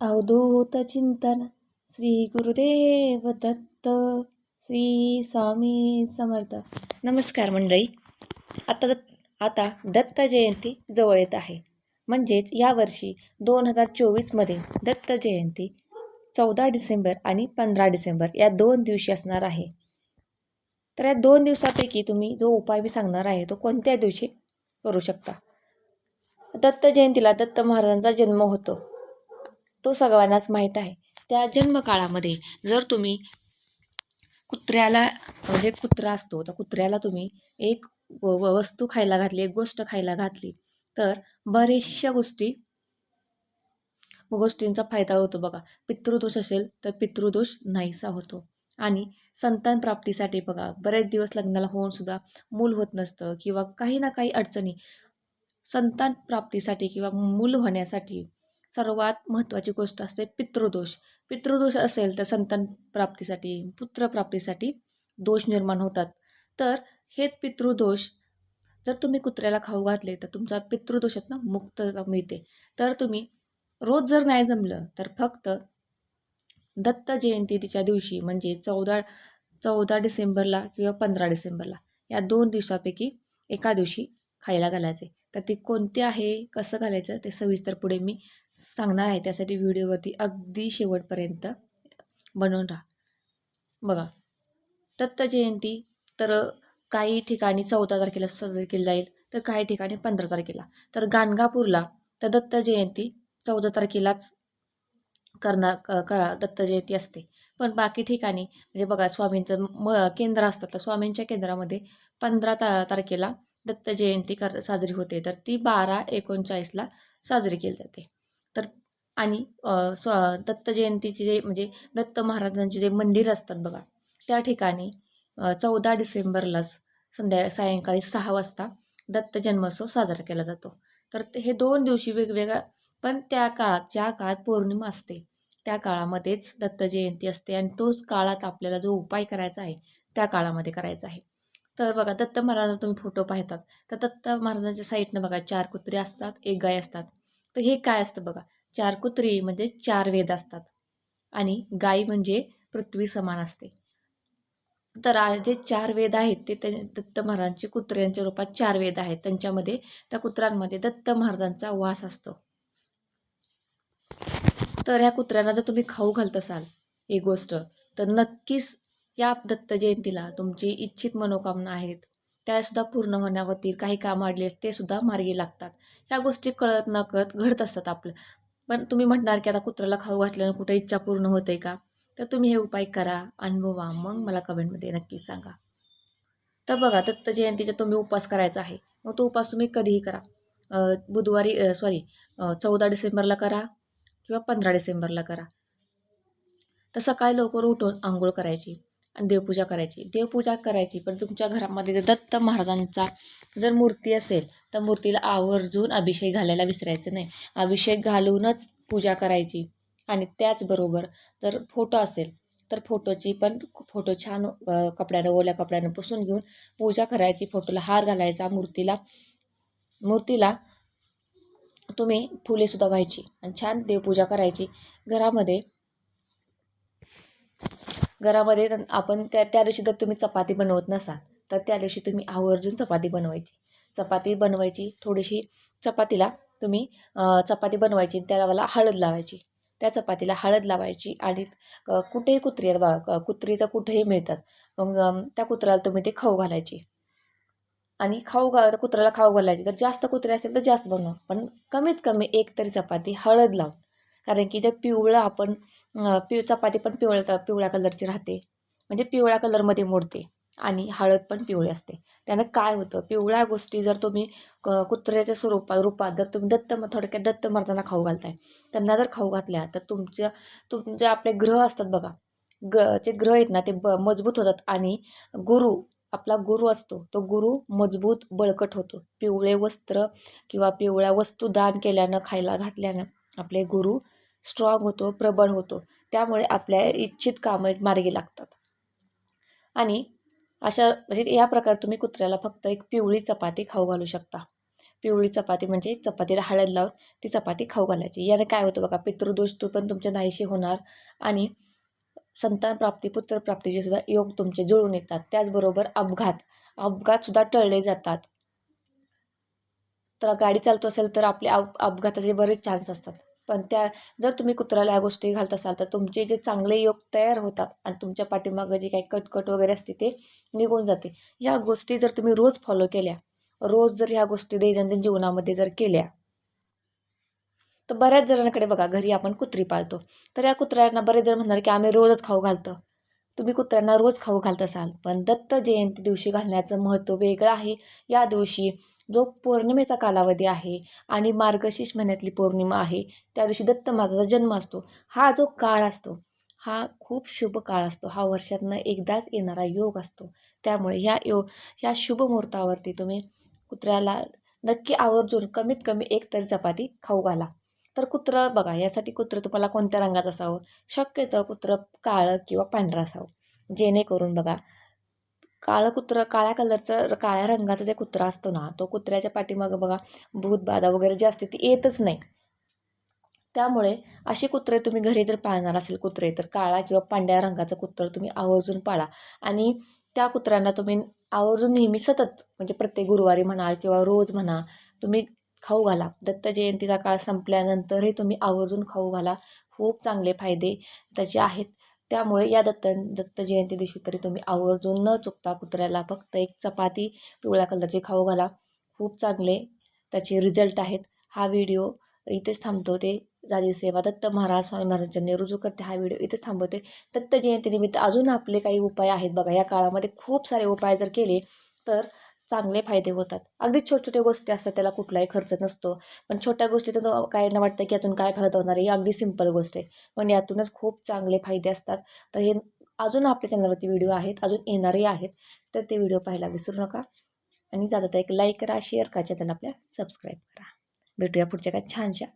अवधूत चिंतन श्री गुरुदेव दत्त श्री स्वामी समर्थ नमस्कार मंडळी आता दत् आता दत्त जयंती जवळ येत आहे म्हणजेच यावर्षी दोन हजार चोवीसमध्ये दत्त जयंती चौदा डिसेंबर आणि पंधरा डिसेंबर या दोन दिवशी असणार आहे. तर या दोन दिवसापैकी तुम्ही जो उपाय मी सांगणार आहे तो कोणत्या दिवशी करू शकता? दत्त जयंतीला दत्त महाराजांचा जन्म होतो. तो सगळ्यांनाच माहीत आहे. त्या जन्मकाळामध्ये जर तुम्ही कुत्र्याला म्हणजे कुत्रा असतो तर कुत्र्याला तुम्ही एक व व- वस्तू खायला घातली एक गोष्ट खायला घातली तर बऱ्याचशा गोष्टी गोष्टींचा फायदा होतो बघा. पितृदोष असेल तर पितृदोष नाहीसा होतो. आणि संतान प्राप्तीसाठी बघा बरेच दिवस लग्नाला होऊन सुद्धा मूल होत नसतं किंवा काही ना काही अडचणी संतान प्राप्तीसाठी किंवा मूल होण्यासाठी सर्वात महत्त्वाची गोष्ट असते पितृदोष. पितृदोष असेल तर संतान प्राप्तीसाठी पुत्रप्राप्तीसाठी दोष निर्माण होतात. तर हे पितृदोष जर तुम्ही कुत्र्याला खाऊ घातले तर तुमचा पितृदोषातनं मुक्तता मिळते. तर तुम्ही रोज जर नाही जमलं तर फक्त दत्त जयंती तिच्या दिवशी म्हणजे चौदा चौदा डिसेंबरला किंवा पंधरा डिसेंबरला या दोन दिवसापैकी एका दिवशी खायला घालायचे. तर ते कोणते आहे कसं घालायचं ते सविस्तर पुढे मी सांगणार आहे त्यासाठी व्हिडिओवरती अगदी शेवटपर्यंत बनवून राहा. बघा दत्त जयंती तर काही ठिकाणी चौदा तारखेला साजरी केली जाईल तर काही ठिकाणी पंधरा तारखेला. तर गाणगापूरला तर दत्त जयंती चौदा तारखेलाच करणार क दत्त जयंती असते. पण बाकी ठिकाणी म्हणजे बघा स्वामींचं म केंद्र असतात तर स्वामींच्या केंद्रामध्ये पंधरा ता तारखेला दत्त जयंती कर साजरी होते. तर ती बारा एकोणचाळीसला साजरी केली जाते. आणि स्व दत्त जयंतीचे जे म्हणजे दत्त महाराजांचे जे मंदिर असतात बघा त्या ठिकाणी चौदा डिसेंबरलाच संध्या सायंकाळी सहा वाजता दत्त जन्मोत्सव साजरा केला जातो. तर ते हे दोन दिवशी वेगवेगळ्या पण त्या काळात ज्या काळात पौर्णिमा असते त्या काळामध्येच दत्त जयंती असते आणि तोच काळात आपल्याला जो उपाय करायचा आहे त्या काळामध्ये करायचा आहे. तर बघा दत्त महाराजांचा तुम्ही फोटो पाहतात तर दत्त महाराजांच्या साईडनं बघा चार कुत्रे असतात एक गाय असतात. तर हे काय असतं बघा चार कुत्री म्हणजे चार वेद असतात. आणि गाय म्हणजे पृथ्वी समान असते. तर जे चार वेद आहेत ते दत्त महाराजांचे कुत्र्यांच्या रूपात चार वेद आहेत. त्यांच्यामध्ये त्या कुत्र्यांमध्ये दत्त महाराजांचा वास असतो. तर ह्या कुत्र्यांना जर तुम्ही खाऊ घालत असाल एक गोष्ट तर नक्कीच या दत्त जयंतीला तुमची इच्छित मनोकामना आहेत. त्यासुद्धा पूर्ण होण्यावरती काही काम अडले ते सुद्धा मार्गी लागतात. ह्या गोष्टी कळत न कळत घडत असतात आपलं. पण तुम्ही म्हणणार की आता कुत्र्याला खाऊ घातल्यानं कुठं इच्छा पूर्ण होते का? तर तुम्ही हे उपाय करा अनुभवा. मग मला कमेंटमध्ये नक्की सांगा. तर बघा दत्त जयंतीचा तुम्ही उपवास करायचा आहे. मग तो उपास तुम्ही कधीही करा. बुधवारी सॉरी चौदा डिसेंबरला करा किंवा पंधरा डिसेंबरला करा. तर सकाळी लवकर उठून आंघोळ करायची. आणि देवपूजा करायची. देवपूजा करायची पण तुमच्या घरामध्ये जर दत्त महाराजांचा जर मूर्ती असेल तर मूर्तीला आवर्जून अभिषेक घालायला विसरायचं नाही. अभिषेक घालूनच पूजा करायची. आणि त्याचबरोबर जर फोटो असेल तर फोटोची पण फोटो छान कपड्यानं ओल्या कपड्यानं पुसून घेऊन पूजा करायची. फोटोला हार घालायचा. मूर्तीला मूर्तीला तुम्ही फुलेसुद्धा व्हायची. आणि छान देवपूजा करायची. घरामध्ये घरामध्ये आपण त्या त्या दिवशी जर तुम्ही चपाती बनवत नसाल तर त्या दिवशी तुम्ही आवर्जून चपाती बनवायची. चपाती बनवायची थोडीशी चपातीला तुम्ही चपाती बनवायची त्याला हळद लावायची. त्या चपातीला हळद लावायची आणि क- कुठेही कुत्री बा कुत्री तर कुठेही मिळतात. मग त्या कुत्र्याला तुम्ही ते खाऊ घालायची. आणि खाऊ घा कुत्र्याला खाऊ घालायची तर जास्त कुत्रे असेल तर जास्त बनवा. पण कमीत कमी एक तरी चपाती हळद लावून. कारण की जर पिवळं आपण पिव चपाती पण पिवळ्या पिवळ्या कलरची राहते. म्हणजे पिवळ्या कलरमध्ये मोडते आणि हळद पण पिवळी असते. त्यानं काय होतं? पिवळ्या गोष्टी जर तुम्ही क कुत्र्याच्या स्वरूपात रूपात जर तुम्ही दत्त म- थोडक्यात दत्त मरताना खाऊ घालताय. त्यांना जर खाऊ घातल्या तर तुमच्या तुमचे आपले ग्रह असतात बघा. ग जे ग्रह आहेत ना ते ब मजबूत होतात आणि गुरु आपला गुरु असतो. तो गुरु मजबूत बळकट होतो. पिवळे वस्त्र किंवा पिवळ्या वस्तू दान केल्यानं खायला घातल्यानं आपले गुरु स्ट्रॉंग होतो प्रबळ होतो. त्यामुळे आपल्या इच्छित कामं मार्गी लागतात. आणि अशा म्हणजे या प्रकारे तुम्ही कुत्र्याला फक्त एक पिवळी चपाती खाऊ घालू शकता. पिवळी चपाती म्हणजे चपातीला हळद लावून ती चपाती खाऊ घालायची. याने काय होतं बघा पितृदोष तू पण तुमच्या नाहीशी होणार आणि संतान प्राप्ती पुत्रप्राप्तीचे सुद्धा योग तुमचे जुळून येतात. त्याचबरोबर अपघात. अपघातसुद्धा टळले जातात. तर गाडी चालतो असेल तर आपले अप अपघाताचे बरेच चान्स असतात. पण त्या जर तुम्ही कुत्र्याला ह्या गोष्टी घालत असाल तर तुमचे जे चांगले योग तयार होतात आणि तुमच्या पाठीमागं जे काही कटकट वगैरे असते ते निघून जाते. या गोष्टी जर तुम्ही रोज फॉलो केल्या रोज जर ह्या गोष्टी दैनंदिन जीवनामध्ये जर केल्या तर बऱ्याच जणांकडे बघा घरी आपण कुत्री पाळतो. तर या कुत्र्यांना बरेच जण म्हणणार की आम्ही रोजच खाऊ घालतो. तुम्ही कुत्र्यांना रोज खाऊ घालत असाल पण दत्त जयंती दिवशी घालण्याचं महत्त्व वेगळं आहे. या दिवशी जो पौर्णिमेचा कालावधी आहे आणि मार्गशीर्ष महिन्यातली पौर्णिमा आहे त्या दिवशी दत्त माझाचा जन्म असतो. हा जो काळ असतो हा खूप शुभ काळ असतो. हा वर्षातनं एकदाच येणारा योग असतो. त्यामुळे ह्या यो ह्या शुभ मुहूर्तावरती तुम्ही कुत्र्याला नक्की आवर्जून कमीत कमी एक तरी चपाती खाऊ घाला. तर कुत्रं बघा यासाठी कुत्रं तुम्हाला कोणत्या रंगाचं असावं? शक्यतो कुत्रं काळं किंवा पांढरं असावं. जेणेकरून बघा काळं कुत्रं काळ्या कलरचं काळ्या रंगाचा जे कुत्रा असतो ना तो कुत्र्याच्या पाठीमागं बघा भूतबाधा वगैरे जे असते ती येतच नाही. त्यामुळे असे कुत्रे तुम्ही घरी जर पाळणार असेल कुत्रे तर काळा किंवा पांढऱ्या रंगाचं कुत्रं तुम्ही आवर्जून पाळा. आणि त्या कुत्र्यांना तुम्ही आवर्जून नेहमी सतत म्हणजे प्रत्येक गुरुवारी म्हणा किंवा रोज म्हणा तुम्ही खाऊ घाला. दत्त जयंतीचा काळ संपल्यानंतरही तुम्ही आवर्जून खाऊ घाला. खूप चांगले फायदे त्याचे आहेत. त्यामुळे या दत्त दत्त जयंती दिवशी तरी तुम्ही आवर्जून न चुकता कुत्र्याला फक्त एक चपाती पिवळ्या कलरची खाऊ घाला. खूप चांगले त्याचे रिझल्ट आहेत. हा व्हिडिओ इथेच थांबतो ते जादी सेवा दत्त महाराज स्वामी महाराजांनी रुजू करते हा व्हिडिओ इथेच थांबवते. दत्त जयंतीनिमित्त अजून आपले काही उपाय आहेत बघा. या काळामध्ये खूप सारे उपाय जर केले तर चांगले फायदे होतात. अगदी छोटे छोट्या गोष्टी असतात त्याला कुठलाही खर्च नसतो. पण छोट्या गोष्टीतून ना वाटतं की यातून काय फायदा होणार आहे? ही अगदी सिंपल गोष्ट आहे. पण यातूनच खूप चांगले फायदे असतात. तर हे अजून आपल्या चॅनलवरती व्हिडिओ आहेत अजून येणारे आहेत तर ते व्हिडिओ पाहायला विसरू नका. आणि जाता एक लाईक करा शेअर करा चॅनल आपल्या सबस्क्राईब करा. भेटूया पुढच्या काय छानशा